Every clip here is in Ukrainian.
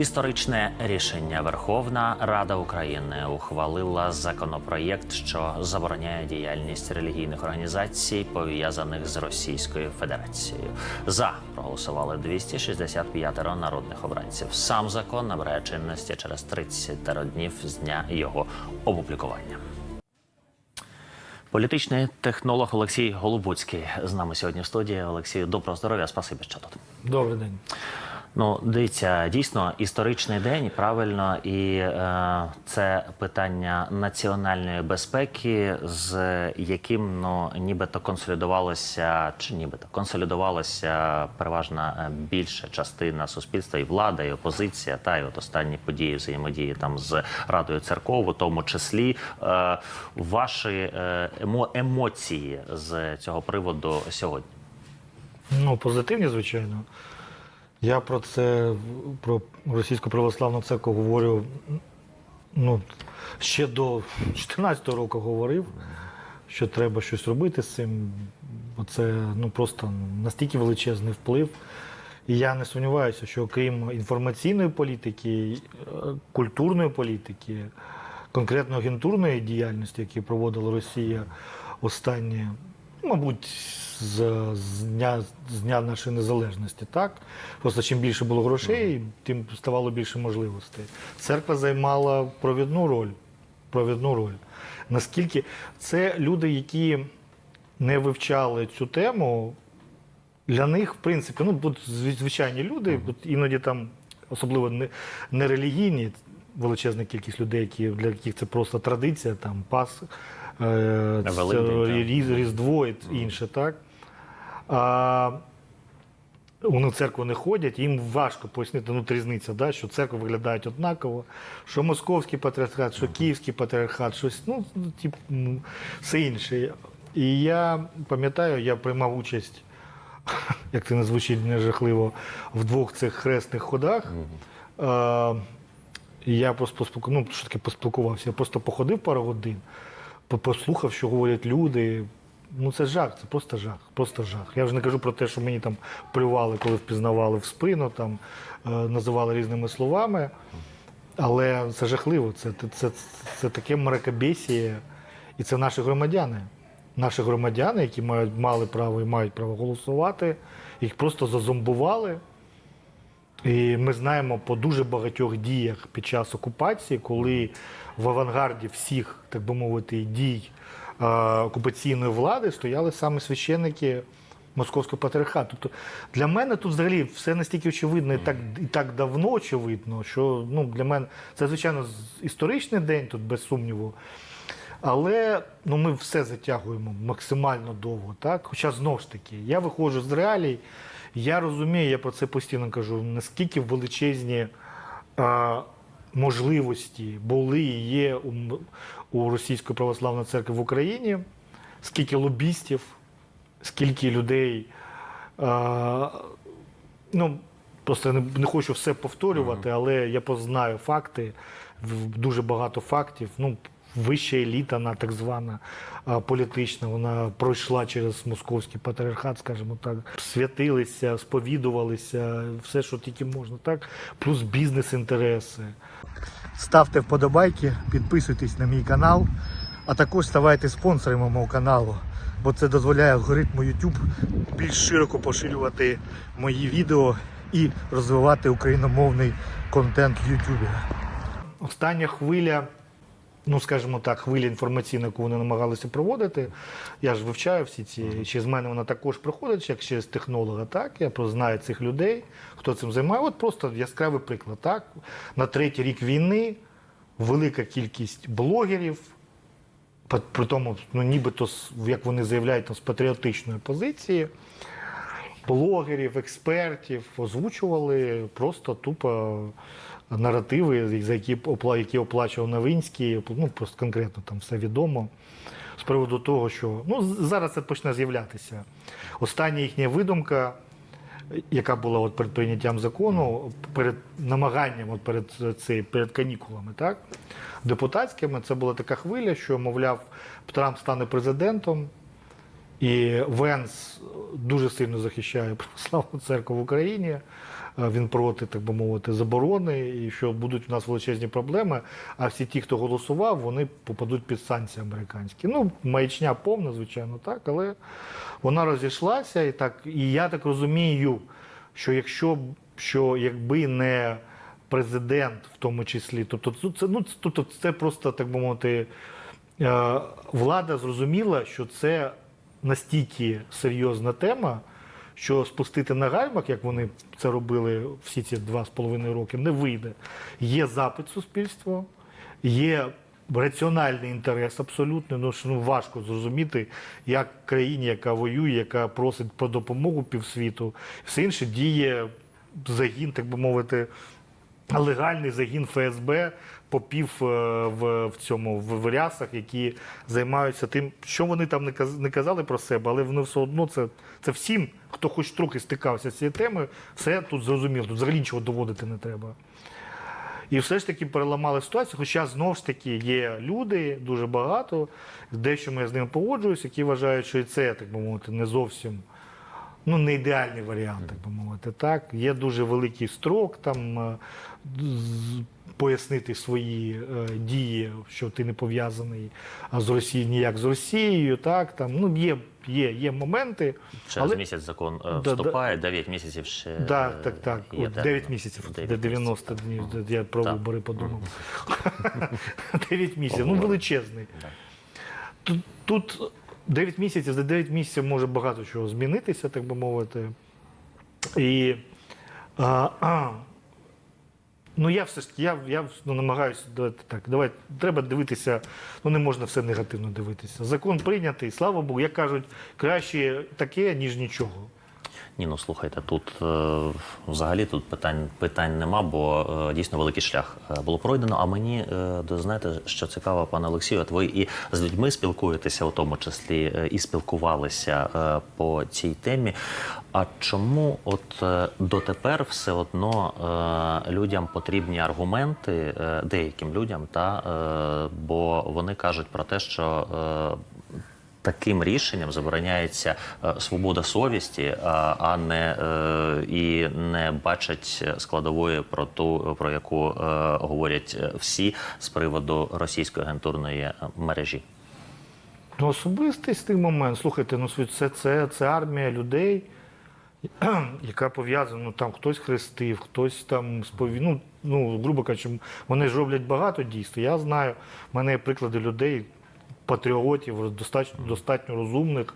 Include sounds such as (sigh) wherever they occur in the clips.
Історичне рішення Верховна Рада України ухвалила законопроєкт, що забороняє діяльність релігійних організацій, пов'язаних з Російською Федерацією. За проголосували 265 народних обранців. Сам закон набирає чинності через 30 днів з дня його опублікування. Політичний технолог Олексій Голубуцький з нами сьогодні в студії. Олексію, доброго здоров'я. Спасибі, що тут. Добрий день. Ну, дивіться, дійсно історичний день, правильно, і е, це питання національної безпеки, з яким ну нібито консолідувалося, чи нібито консолідувалася переважна е, більша частина суспільства, і влада, і опозиція, та і от останні події взаємодії там з Радою церков, у тому числі е, ваші е, емо, емоції з цього приводу сьогодні. Ну, позитивні, звичайно. Я про це, про російську православну церкву говорю ну, ще до 2014 року говорив, що треба щось робити з цим. Бо це ну, просто настільки величезний вплив. І я не сумніваюся, що окрім інформаційної політики, е, культурної політики, конкретно агентурної діяльності, яку проводила Росія останні, мабуть, з, з, дня, з дня нашої незалежності, так? Просто чим більше було грошей, тим ставало більше можливостей. Церква займала провідну роль. Провідну роль. Наскільки це люди, які не вивчали цю тему, для них, в принципі, ну, будуть звичайні люди, от іноді там, особливо не, не релігійні, величезна кількість людей, які, для яких це просто традиція, там Пас, Великдень, так. Різдво і інше, так? А, вони в церкву не ходять, їм важко пояснити ну, різниця, да, що церкви виглядають однаково, що московський патріархат, що київський патріархат, щось, ну, тип, м, все інше. І я пам'ятаю, я приймав участь, (laughs) як це не звучить нежахливо, в двох цих хресних ходах. Е, і я просто ну, що таке поспілкувався. Я просто походив пару годин, послухав, що говорять люди. Ну це жах, це просто жах, просто жах. Я вже не кажу про те, що мені там плювали, коли впізнавали в спину, там е, називали різними словами. Але це жахливо. Це, це, це, це таке мракобесіє. І це наші громадяни. Наші громадяни, які мають, мали право і мають право голосувати, їх просто зазомбували. І ми знаємо по дуже багатьох діях під час окупації, коли в авангарді всіх, так би мовити, дій е, окупаційної влади стояли саме священники Московського патріархату. Тобто для мене тут взагалі все настільки очевидно і так, і так давно очевидно, що ну, для мене це, звичайно, історичний день, тут без сумніву. Але ну, ми все затягуємо максимально довго. Так? Хоча знову ж таки, я виходжу з реалій, я розумію, я про це постійно кажу, наскільки величезні а, можливості були і є у, у Російської православної церкви в Україні, скільки лобістів, скільки людей. А, ну, просто не, не хочу все повторювати, але я познаю факти, дуже багато фактів. Ну, вища еліта, на так звана політична, вона пройшла через московський патріархат, скажімо так, святилися, сповідувалися, все, що тільки можна, так, плюс бізнес-інтереси. Ставте вподобайки, підписуйтесь на мій канал, а також ставайте спонсорами мого каналу, бо це дозволяє алгоритму YouTube більш широко поширювати мої відео і розвивати україномовний контент в YouTube. Остання хвиля, ну скажімо так, хвиля інформаційна, яку вони намагалися проводити. Я ж вивчаю всі ці. Через мене вона також проходить, як через технолога, так. Я просто знаю цих людей, хто цим займає. От просто яскравий приклад. Так? На третій рік війни велика кількість блогерів, при- при тому, ну, нібито, як вони заявляють, там, з патріотичної позиції, блогерів, експертів озвучували просто тупо наративи, за які, опла- які оплачував Новинський, ну просто конкретно там все відомо. З приводу того, що ну, зараз це почне з'являтися. Остання їхня видумка, яка була от перед прийняттям закону, перед намаганням, от перед, цей, перед канікулами, так, депутатськими, це була така хвиля, що, мовляв, Трамп стане президентом, і Венс дуже сильно захищає (laughs) православну церкву в Україні. Він проти, так би мовити, заборони, і що будуть у нас величезні проблеми. А всі ті, хто голосував, вони попадуть під санкції американські. Ну, маячня повна, звичайно, так, але вона розійшлася, і так, і я так розумію, що якщо що якби не президент, в тому числі, тобто це ну тобто це просто так би мовити. Е, влада зрозуміла, що це настільки серйозна тема, що спустити на гальмах, як вони це робили всі ці два з половиною роки, не вийде. Є запит суспільства, є раціональний інтерес абсолютно. Ну, ну важко зрозуміти, як країні, яка воює, яка просить про допомогу півсвіту, все інше діє загін, так би мовити, легальний загін ФСБ попів е, в, в цьому в, в рясах, які займаються тим, що вони там не каз- не казали про себе, але вони все одно це, це всім, хто хоч трохи стикався з цією темою, все тут зрозуміло. Тут взагалі нічого доводити не треба. І все ж таки переламали ситуацію. Хоча знову ж таки є люди, дуже багато, дещо я з ними погоджуюсь, які вважають, що і це, так би мовити, не зовсім ну, не ідеальний варіант, так би мовити. Так? Є дуже великий строк там е, пояснити свої е, дії, що ти не пов'язаний з Росією ніяк з Росією. Так? Там, ну, є, є, є моменти. Через але- місяць закон е, Да, да. вступає, 9 місяців ще. Так, так, так. є От термін. 9 місяців, Дев'ять де 90 місяців, днів. Я про Так. вибори подумав. 9 (laughs) місяців, ну величезний. Тут, тут 9 місяців, за 9 місяців може багато чого змінитися, так би мовити. І а, а, ну я все ж я, я ну, намагаюся давайте так. Давайте треба дивитися, ну не можна все негативно дивитися. Закон прийнятий, слава Богу, як кажуть, краще таке, ніж нічого. Ні, ну слухайте, тут е, взагалі тут питань питань нема, бо е, дійсно великий шлях е, було пройдено. А мені знаєте, що цікаво, пане Олексію, от ви і з людьми спілкуєтеся, у тому числі і спілкувалися по цій темі. А чому от дотепер все одно людям потрібні аргументи, деяким людям, та бо вони кажуть про те, що. Е, Таким рішенням забороняється е, свобода совісті, а, а не е, і не бачать складової про ту, про яку е, говорять е, всі з приводу російської агентурної е, мережі. Ну, особистий момент. Слухайте, ну це, це, це армія людей, (clears throat) яка пов'язана, ну там хтось хрестив, хтось там спові... ну, ну, грубо кажучи, вони ж роблять багато дійсно. Я знаю, в мене є приклади людей, патріотів, достатньо, достатньо розумних,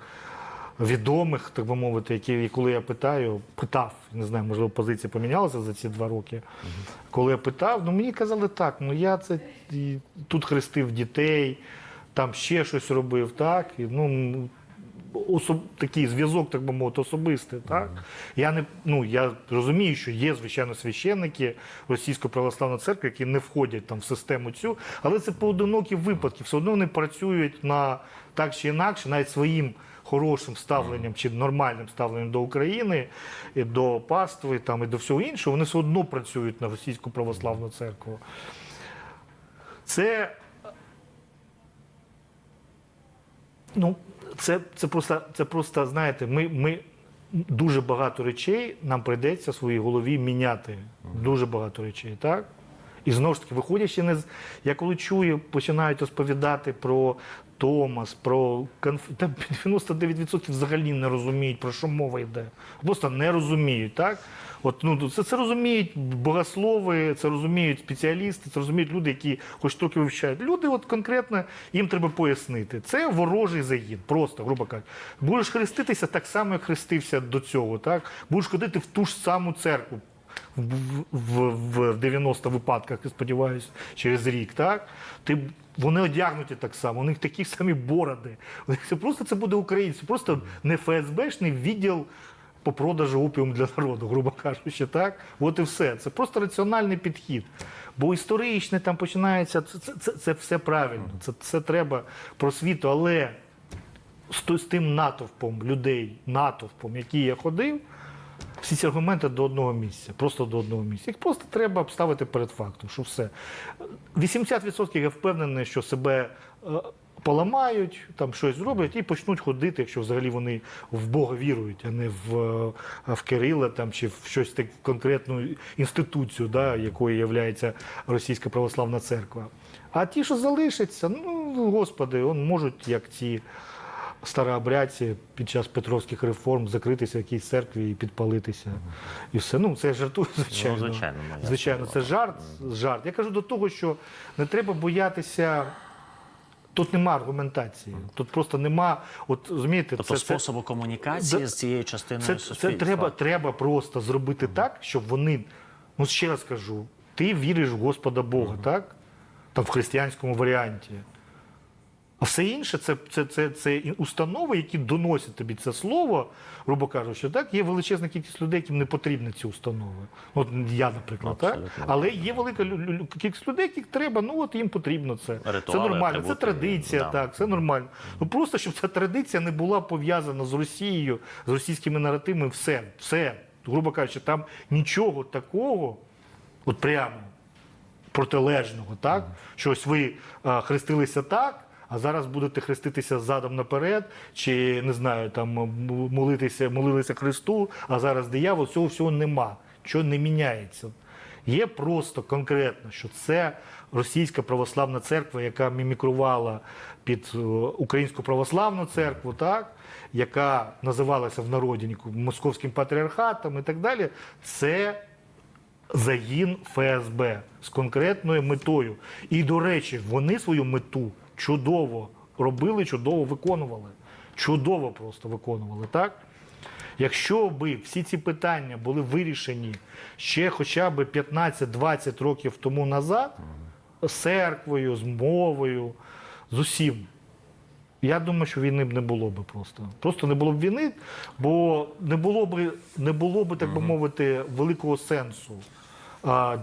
відомих, так би мовити, які, і коли я питаю, питав, не знаю, можливо, позиція помінялася за ці два роки. Коли я питав, ну мені казали так, ну я це тут хрестив дітей, там ще щось робив, так. І, ну, особ... такий зв'язок, так би мовити, особистий. Так? Я, не, ну, я розумію, що є, звичайно, священники Російської православної церкви, які не входять там в систему цю, але це поодинокі випадки. Все одно вони працюють на так чи інакше, навіть своїм хорошим ставленням чи нормальним ставленням до України, і до пастви там, і до всього іншого, вони все одно працюють на Російську православну церкву. Це Ну, це, це просто, це просто, знаєте, ми, ми дуже багато речей нам прийдеться в своїй голові міняти. Дуже багато речей, так? І знову ж таки, виходячи не з. Я коли чую, починають розповідати про Томас, про конф... Та 99% взагалі не розуміють, про що мова йде. Просто не розуміють, так? От, ну, це, це розуміють богослови, це розуміють спеціалісти, це розуміють люди, які хоч трохи вивчають. Люди, от конкретно їм треба пояснити. Це ворожий загін, просто, грубо кажучи. Будеш хреститися так само, як хрестився до цього. Так? Будеш ходити в ту ж саму церкву в, в, в, в 90 випадках, сподіваюся, через рік. Так? Ти, вони одягнуті так само, у них такі самі бороди. Це просто це буде українці, просто не ФСБшний відділ по продажу опіум для народу, грубо кажучи, так? От і все. Це просто раціональний підхід. Бо історичне там починається, це, це, це, це все правильно, це, це треба просвіту, але з, з тим натовпом людей, натовпом, який я ходив, всі ці аргументи до одного місця, просто до одного місця. Їх просто треба обставити перед фактом, що все. 80% я впевнений, що себе е, поламають, там щось зроблять і почнуть ходити, якщо взагалі вони в Бога вірують, а не в, е, в Кирила там, чи в щось так конкретну інституцію, да, якою є Російська православна церква. А ті, що залишаться, ну, господи, он можуть, як ці старообрядці під час Петровських реформ закритися в якійсь церкві і підпалитися. І все. Ну, це я жартую, звичайно. Ну, звичайно, ну, звичайно, це жарт, жарт. Я кажу до того, що не треба боятися. Тут нема аргументації. Тут просто нема. От розумієте, Тобто це, це, способу комунікації Да. з цією частиною це, це треба, треба просто зробити так, щоб вони. Ну, ще раз кажу, ти віриш в Господа Бога, так? Там в християнському варіанті. Все інше це, це, це, це установи, які доносять тобі це слово, грубо кажучи, так? Є величезна кількість людей, яким не потрібні ці установи. От я, наприклад, так? Але є велика кількість людей, яких треба, ну от їм потрібно це. це Ритуали, нормально, це традиція, да. так, це нормально. Ну просто щоб ця традиція не була пов'язана з Росією, з російськими наративами, все, все. Грубо кажучи, там нічого такого, от прямо протилежного, так? Що ось ви а, хрестилися так, а зараз будете хреститися задом наперед, чи не знаю, там молитися, молилися Христу, а зараз диявол, цього всього нема. Що не міняється. Є просто конкретно, що це російська православна церква, яка мімікрувала під е, українську православну церкву, так? яка називалася в народі московським патріархатом і так далі. Це загін ФСБ з конкретною метою. І, до речі, вони свою мету чудово робили, чудово виконували. Чудово просто виконували, так? Якщо би всі ці питання були вирішені ще хоча б 15-20 років тому назад, з церквою, з мовою, з усім, я думаю, що війни б не було б просто. Просто не було б війни, бо не було б, не було б, так би мовити, великого сенсу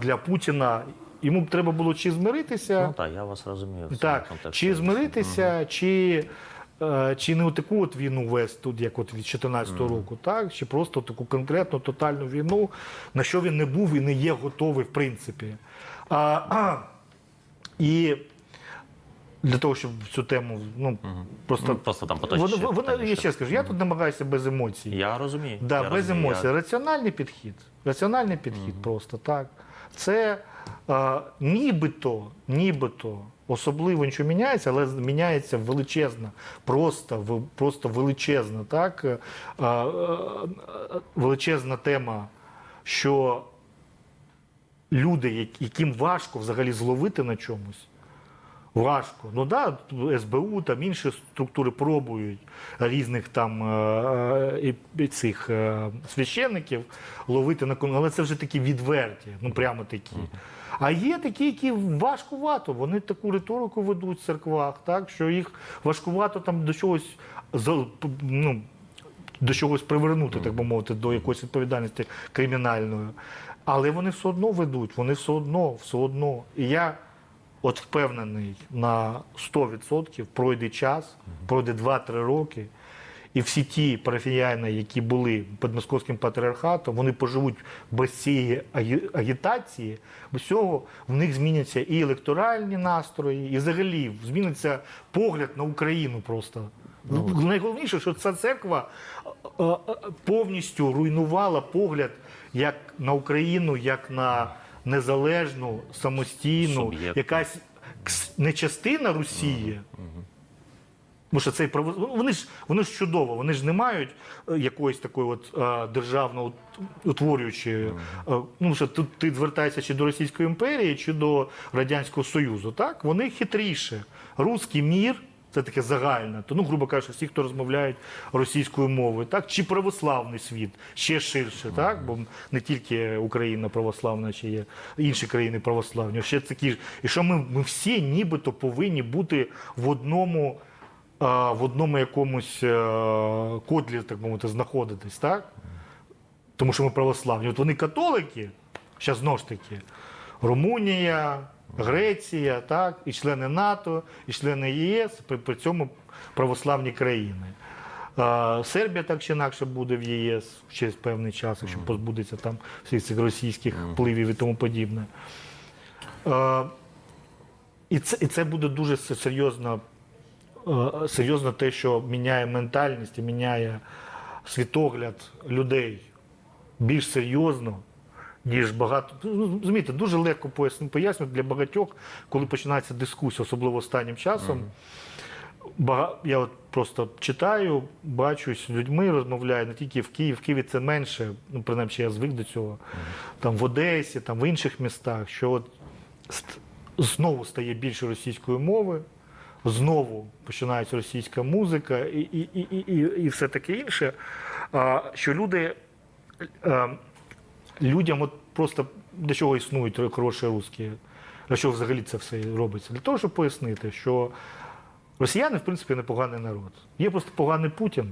для Путіна. Йому б треба було чи змиритися, Ну так, я вас розумію. в так, чи змиритися, чи, е, чи не таку от війну вести, тут, як от від 2014 року, так? чи просто таку конкретну тотальну війну, на що він не був і не є готовий, в принципі. А, а, і для того, щоб цю тему ну, просто. Ну, просто там поточніше Вона, вона, я ще. скажу, я тут намагаюся без емоцій. Я розумію. Да, я без розумію. емоцій. Раціональний підхід. Раціональний підхід просто так. Це нібито, нібито особливо нічого міняється, але міняється величезна, просто, в- просто величезна, так, е, а, величезна тема, що люди, яким важко взагалі зловити на чомусь. Важко. Ну да, СБУ, там інші структури пробують різних там е, е, цих е, священників ловити на кон, але це вже такі відверті, ну прямо такі. А є такі, які важкувато. Вони таку риторику ведуть в церквах, так що їх важкувато там до чогось за- ну, до чогось привернути, так би мовити, до якоїсь відповідальності кримінальної. Але вони все одно ведуть, вони все одно, все одно. І я от впевнений на 100% пройде час, пройде 2-3 роки, і всі ті парафіяни, які були під московським патріархатом, вони поживуть без цієї агітації, без цього в них зміняться і електоральні настрої, і взагалі зміниться погляд на Україну просто. Найголовніше, що ця церква повністю руйнувала погляд як на Україну, як на незалежну, самостійну, Суб'єктну. якась не частина Росії. Тому що цей право... ну, вони ж вони ж чудово, вони ж не мають е, якоїсь такої от е, державно утворюючої. е, ну що тут ти звертаєшся чи до Російської імперії, чи до Радянського Союзу. Так вони хитріше. Руський мір. Це таке загальне, то ну, грубо кажучи, всі, хто розмовляють російською мовою, так чи православний світ ще ширше, так бо не тільки Україна православна, чи є інші країни православні, ще такі ж. І що ми, ми всі нібито повинні бути в одному в одному якомусь е, кодлі, так мовити, знаходитись, так? Тому що ми православні. От вони католики, зараз знову ж таки, Румунія, Греція, так, і члени НАТО, і члени ЄС, при, при цьому православні країни. А, Сербія так чи інакше буде в ЄС через певний час, якщо позбудеться там всіх цих російських впливів і тому подібне. А, і це, і це буде дуже се- серйозна е, серйозно те, що міняє ментальність і міняє світогляд людей більш серйозно, ніж багато. Ну, Розумієте, дуже легко поясн- пояснювати для багатьох, коли починається дискусія, особливо останнім часом. Бага... Я от просто читаю, бачусь з людьми, розмовляю не тільки в Києві. В Києві це менше, ну принаймні я звик до цього. Там в Одесі, там в інших містах, що от ст- знову стає більше російської мови, знову починається російська музика і, і, і, і, і, і все таке інше. А, що люди е, людям от просто для чого існують хороші русські, для чого взагалі це все робиться? Для того, щоб пояснити, що росіяни, в принципі, непоганий народ. Є просто поганий Путін.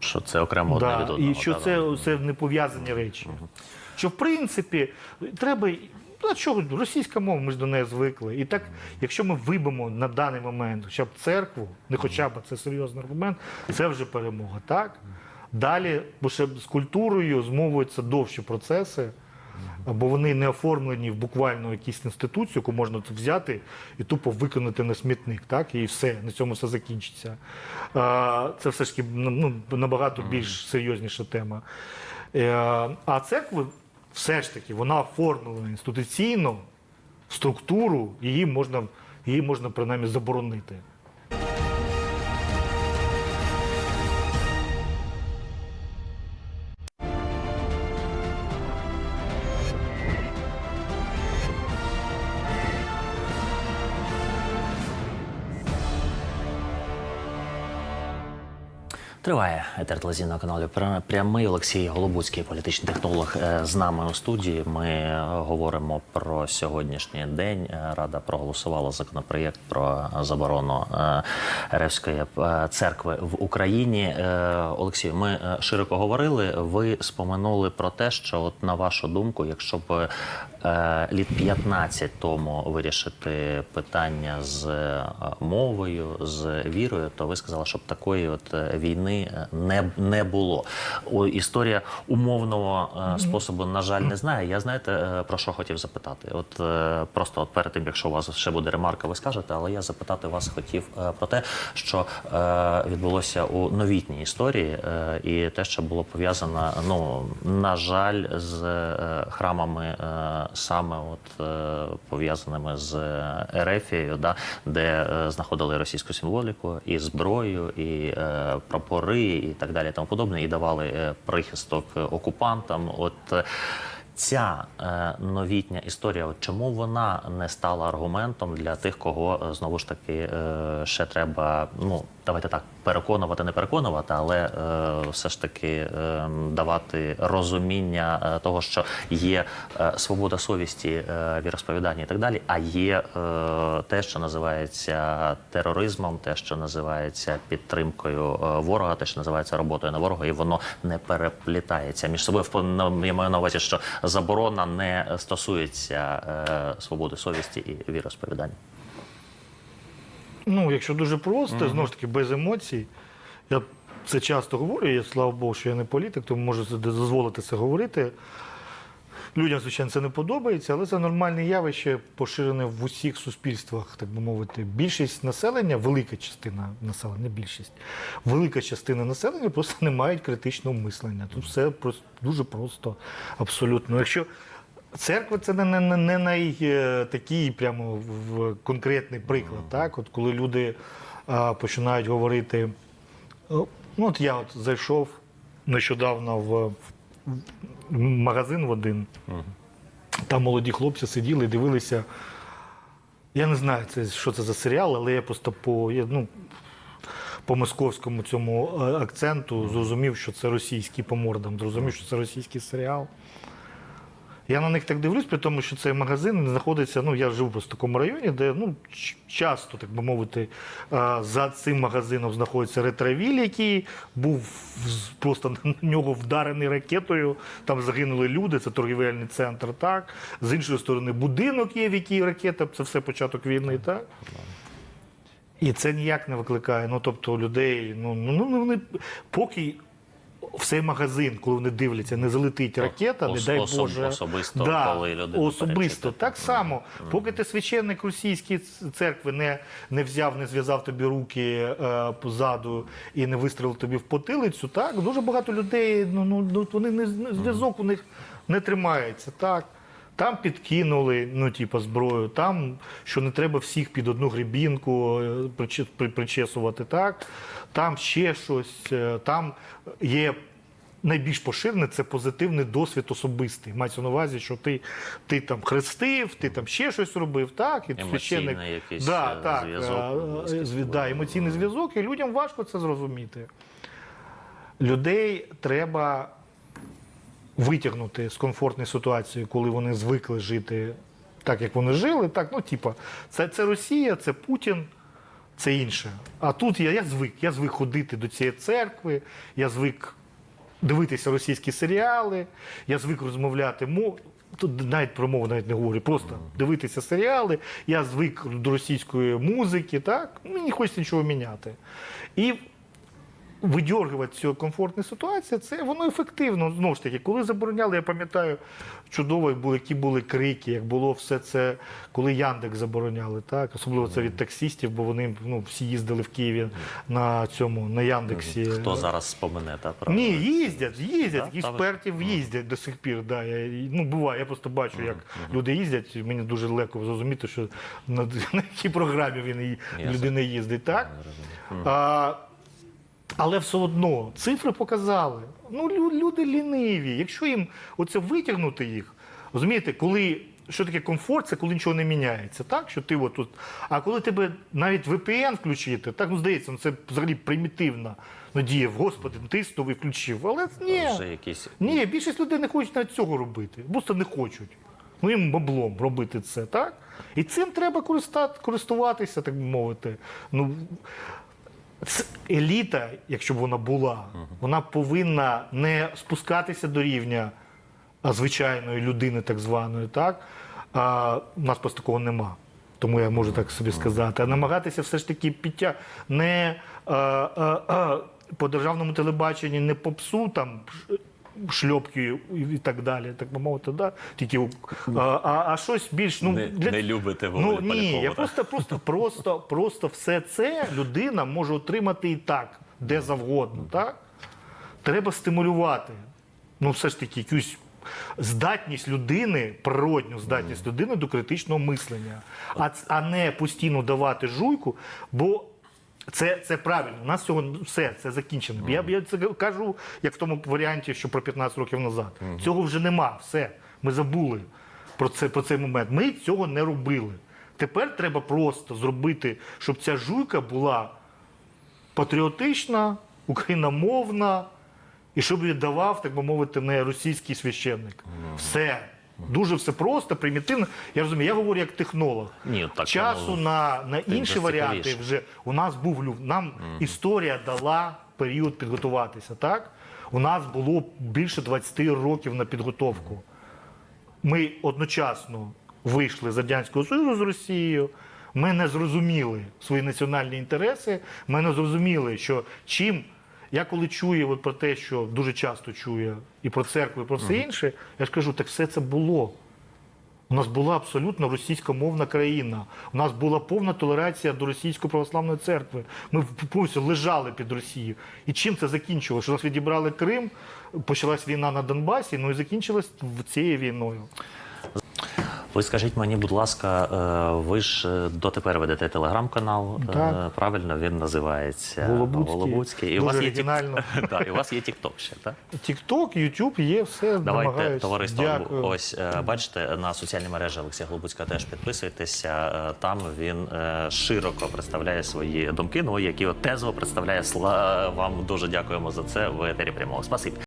Що це окремо Да, від одного. і що да, це, да. це не пов'язані речі. Що в принципі треба. Ну, а чого російська мова, ми ж до неї звикли. І так, якщо ми вибимо на даний момент хоча б церкву, не хоча б це серйозний аргумент, це вже перемога. Так? Далі, бо ще з культурою, з мовою це довші процеси, бо вони не оформлені в буквально якусь інституцію, яку можна взяти і тупо виконати на смітник, так? І все, на цьому все закінчиться. Це все ж таки ну, набагато більш серйозніша тема. Е, А церква все ж таки вона оформлена інституційно структуру, її можна, її можна принаймні заборонити. Триває етер телевізійного каналу прямий Олексій Голобуцький, політичний технолог, е, з нами у студії. Ми е, говоримо про сьогоднішній день. Е, Рада проголосувала законопроєкт про заборону Ревської церкви в Україні. Олексій, ми широко говорили. Ви споминули про те, що, от на вашу думку, якщо б літ 15 тому вирішити питання з мовою, з вірою, то ви сказали, щоб такої от е, війни е, не, не було. О, історія умовного е, способу, на жаль, не знає. Я знаєте, е, про що хотів запитати? От просто от перед тим, якщо у вас ще буде ремарка, ви скажете, але я запитати вас хотів про те, що відбулося у новітній історії, і те, що було пов'язано, ну на жаль, з храмами саме от пов'язаними з Ерефією, да, де знаходили російську символіку і зброю, і е, прапори, і так далі, тому подобне, і давали е, прихисток е, окупантам. От е, Ця новітня історія, от чому вона не стала аргументом для тих, кого знову ж таки ще треба, ну давайте так, переконувати, не переконувати, але е, все ж таки е, давати розуміння е, того, що є е, свобода совісті, е, віросповідання і так далі, а є е, те, що називається тероризмом, те, що називається підтримкою е, ворога, те, що називається роботою на ворога, і воно не переплітається між собою. Я маю на увазі, що заборона не стосується е, свободи совісті і віросповідання. Ну, якщо дуже просто, знову ж таки, без емоцій. Я це часто говорю, я слава Богу, що я не політик, тому можу дозволити це говорити. Людям, звичайно, це не подобається, але це нормальне явище, поширене в усіх суспільствах, так би мовити. Більшість населення, велика частина населення, не більшість, велика частина населення просто не мають критичного мислення. Тут все просто дуже просто, абсолютно. Якщо церква це не, не, не, най, е, такий прямо в конкретний приклад, так? От коли люди а, починають говорити. Ну, от я от зайшов нещодавно в, в магазин в один. Там молоді хлопці сиділи і дивилися. Я не знаю, це, що це за серіал, але я просто по, я, ну, по московському цьому е, акценту зрозумів, що це російський по мордам, зрозумів, що це російський серіал. Я на них так дивлюсь, при тому, що цей магазин знаходиться. Ну, я живу в такому районі, де ну, часто, так би мовити, за цим магазином знаходиться ретравіль, який був просто (laughs) на нього вдарений ракетою. Там загинули люди, це торгівельний центр. Так. З іншої сторони, будинок є, в якій ракета, це все початок війни, так? І це ніяк не викликає. Ну, тобто, людей, ну, ну, ну вони поки в цей магазин, коли вони дивляться, не залетить ракета, не дай особ- Боже. особисто, да, коли людина особисто. Так само, поки ти священник російської церкви не, не взяв, не зв'язав тобі руки е, позаду і не вистрілив тобі в потилицю, так дуже багато людей, ну, ну, ну вони не не- зв'язок у них не тримається. Так. Там підкинули, ну, типу, зброю, там, що не треба всіх під одну грибінку е, приче- при- причесувати, так? Там ще щось, е, там є найбільш поширене це позитивний досвід особистий. Мається на увазі, що ти, ти там хрестив, ти там ще щось робив, так? І священник, да, е, так, зв'язок, був. да, емоційний зв'язок, і людям важко це зрозуміти. Людей треба витягнути з комфортної ситуації, коли вони звикли жити так, як вони жили. Так, ну, типа, це, це Росія, це Путін, це інше. А тут я, я звик. Я звик ходити до цієї церкви, я звик дивитися російські серіали, я звик розмовляти мов. Тут навіть про мову навіть не говорю, просто дивитися серіали, я звик до російської музики, так? Мені хочеться нічого міняти. І видьоргувати цю комфортну ситуацію, це воно ефективно. Знову ж таки, коли забороняли, я пам'ятаю, чудово, як які були крики, як було все це, коли Яндекс забороняли, так? Особливо це від таксістів, бо вони ну, всі їздили в Києві на цьому, на Яндексі. Хто зараз спомене, та про Ні, їздять, їздять, Так, експертів їздять до сих пір. Да. Я, ну, буває, я просто бачу, як люди їздять, мені дуже легко зрозуміти, що на, (laughs) на якій програмі він і- людина їздить, так? А, але все одно цифри показали. Ну, люди ліниві. Якщо їм оце витягнути їх, розумієте, коли. Що таке комфорт, це коли нічого не міняється, так? Що ти от тут. А коли тебе навіть VPN включити, так ну здається, ну це взагалі примітивна надія. Господи, тиснув і включив. Але ні. якісь Ні, більшість людей не хочуть навіть цього робити. Просто не хочуть. Ну їм баблом робити це, так? І цим треба користуватися, так би мовити. Ну, еліта, якщо б вона була, вона повинна не спускатися до рівня звичайної людини, так званої, так? А, у нас просто такого нема. Тому я можу так собі сказати. А намагатися все ж таки підтяг не а, а, а, по державному телебаченні не попсу там ш- шльопки і і так далі, так би мовити, да? тільки а, а, а щось більш ну не, не любите Ну Володя ні, я просто, просто, просто, просто все це людина може отримати і так, де завгодно. Так? Треба стимулювати. Ну, все ж таки, якусь здатність людини, природню здатність людини до критичного мислення, а, а не постійно давати жуйку, бо. Це, це правильно. У нас цього все це закінчено. Я, я це кажу, як в тому варіанті, що про 15 років назад. Цього вже нема. Все. Ми забули про це про цей момент. Ми цього не робили. Тепер треба просто зробити, щоб ця жуйка була патріотична, україномовна, і щоб її давав, так би мовити, не російський священник. Все. Дуже все просто, примітивно. Я розумію, я говорю як технолог. Ні, так Часу воно на, на інші варіанти цікавіше. вже у нас був лю- нам історія дала період підготуватися. Так у нас було більше 20 років на підготовку. Ми одночасно вийшли з радянського союзу з Росією. Ми не зрозуміли свої національні інтереси. Ми не зрозуміли, що чим я коли чую от про те, що дуже часто чую і про церкву, і про все інше, я ж кажу, так все це було. У нас була абсолютно російськомовна країна. У нас була повна толерація до російської православної церкви. Ми повністю лежали під Росією. І чим це закінчилося? Що нас відібрали Крим, почалась війна на Донбасі, ну і закінчилась цією війною. Ви скажіть мені, будь ласка, е, ви ж е, дотепер ведете телеграм-канал. е, Так. Правильно, він називається Голобуцький. Голобуцький. І у Дуже вас є оригінально. (laughs) Да, і у вас є TikTok ще, так? Тікток, Ютуб є, все Давайте, намагаюся. товариство, Дякую. ось бачите, на соціальні мережі Олексія Голубуцька теж підписуйтеся. Там він широко представляє свої думки. Ну які от тезово представляє вам дуже дякуємо за це в етері прямого. Спасибі.